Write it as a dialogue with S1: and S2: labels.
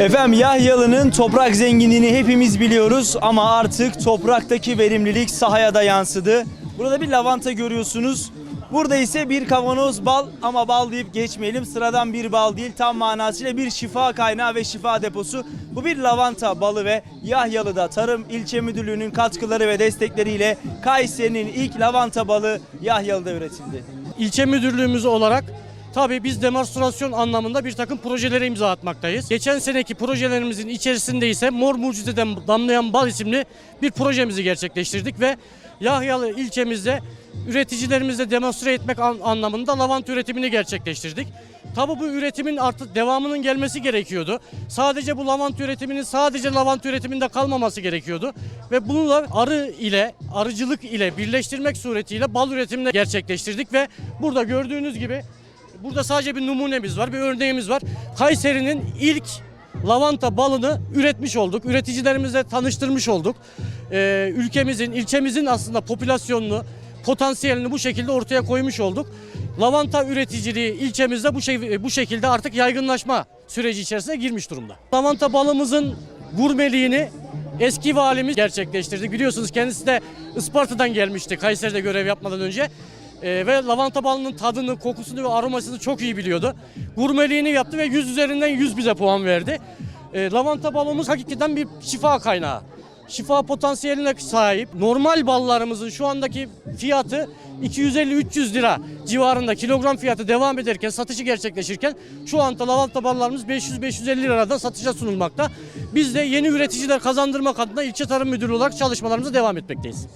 S1: Efendim Yahyalı'nın toprak zenginliğini hepimiz biliyoruz ama artık topraktaki verimlilik sahaya da yansıdı. Burada bir lavanta görüyorsunuz. Burada ise bir kavanoz bal ama bal deyip geçmeyelim. Sıradan bir bal değil tam manasıyla bir şifa kaynağı ve şifa deposu. Bu bir lavanta balı ve Yahyalı'da Tarım İlçe Müdürlüğü'nün katkıları ve destekleriyle Kayseri'nin ilk lavanta balı Yahyalı'da üretildi.
S2: İlçe müdürlüğümüz olarak tabii biz demonstrasyon anlamında bir takım projelere imza atmaktayız. Geçen seneki projelerimizin içerisinde ise Mor Mucize'den Damlayan Bal isimli bir projemizi gerçekleştirdik ve Yahyalı ilçemizde üreticilerimizle demonstre etmek an- anlamında lavanta üretimini gerçekleştirdik. Tabii bu üretimin artık devamının gelmesi gerekiyordu. Sadece bu lavanta üretiminin sadece lavanta üretiminde kalmaması gerekiyordu. Ve bunu da arı ile, arıcılık ile birleştirmek suretiyle bal üretimini gerçekleştirdik ve burada gördüğünüz gibi burada sadece bir numunemiz var, bir örneğimiz var. Kayseri'nin ilk lavanta balını üretmiş olduk. Üreticilerimizle tanıştırmış olduk. Ee, ülkemizin, ilçemizin aslında popülasyonunu, potansiyelini bu şekilde ortaya koymuş olduk. Lavanta üreticiliği ilçemizde bu, şey, bu şekilde artık yaygınlaşma süreci içerisine girmiş durumda. Lavanta balımızın gurmeliğini eski valimiz gerçekleştirdi. Biliyorsunuz kendisi de Isparta'dan gelmişti Kayseri'de görev yapmadan önce. Ee, ve lavanta balının tadını, kokusunu ve aromasını çok iyi biliyordu. Gurmeliğini yaptı ve 100 üzerinden 100 bize puan verdi. Ee, lavanta balımız hakikaten bir şifa kaynağı. Şifa potansiyeline sahip. Normal ballarımızın şu andaki fiyatı 250-300 lira civarında kilogram fiyatı devam ederken satışı gerçekleşirken şu anda lavanta ballarımız 500-550 lirada satışa sunulmakta. Biz de yeni üreticiler kazandırmak adına ilçe tarım müdürü olarak çalışmalarımıza devam etmekteyiz.